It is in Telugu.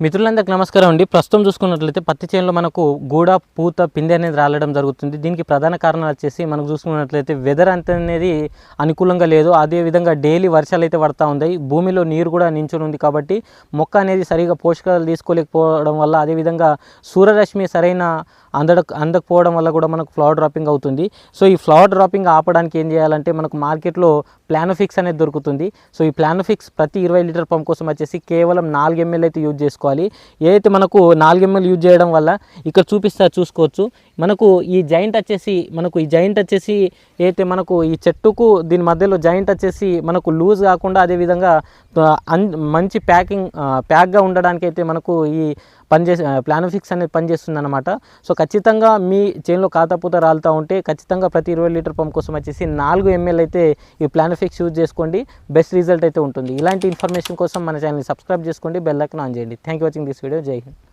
మిత్రులందరికీ నమస్కారం అండి. ప్రస్తుతం చూసుకున్నట్లయితే పత్తి చేనులో మనకు గూడ పూత పిందె అనేది రాలడం జరుగుతుంది. దీనికి ప్రధాన కారణాలు వచ్చేసి మనకు చూసుకున్నట్లయితే వెదర్ అంత అనేది అనుకూలంగా లేదు. అదే విధంగా డైలీ వర్షాలు అయితే పడతా ఉన్నాయి. భూమిలో నీరు కూడా నించుని ఉంది కాబట్టి మొక్క అనేది సరిగా పోషకాలు తీసుకోలేకపోవడం వల్ల అదేవిధంగా సూర్యరశ్మి సరైన అందడ అందకపోవడం వల్ల కూడా మనకు ఫ్లవర్ డ్రాపింగ్ అవుతుంది. సో ఈ ఫ్లవర్ డ్రాపింగ్ ఆపడానికి ఏం చేయాలంటే మనకు మార్కెట్లో ప్లానోఫిక్స్ అనేది దొరుకుతుంది. సో ఈ ప్లానోఫిక్స్ ప్రతి ఇరవై లీటర్ పంప్ కోసం వచ్చేసి కేవలం నాలుగు ఎంఎల్ అయితే యూజ్ చేసుకోవాలి. ఏదైతే మనకు నాలుగు ఎంఎల్ యూజ్ చేయడం వల్ల ఇక్కడ చూపిస్తా చూసుకోవచ్చు. మనకు ఈ జాయింట్ వచ్చేసి మనకు ఈ జాయింట్ వచ్చేసి అయితే మనకు ఈ చెట్టుకు దీని మధ్యలో జాయింట్ వచ్చేసి మనకు లూజ్ కాకుండా అదేవిధంగా మంచి ప్యాకింగ్ ప్యాక్గా ఉండడానికి అయితే మనకు ఈ పనిచేసే ప్లానోఫిక్స్ అనేది పనిచేస్తుంది అనమాట సో ఖచ్చితంగా మీ చేనులో కాతపూత రాలుతూ ఉంటే ఖచ్చితంగా ప్రతి ఇరవై లీటర్ పంప్ కోసం వచ్చేసి నాలుగు ఎంఎల్ అయితే ఈ ప్లానోఫిక్స్ యూజ్ చేసుకోండి. బెస్ట్ రిజల్ట్ అయితే ఉంటుంది. ఇలాంటి ఇన్ఫర్మేషన్ కోసం మన ఛానల్ని సబ్స్క్రైబ్ చేసుకోండి. బెల్ ఐకాన్ ఆన్ చేయండి. Thank you watching this video Jai Hind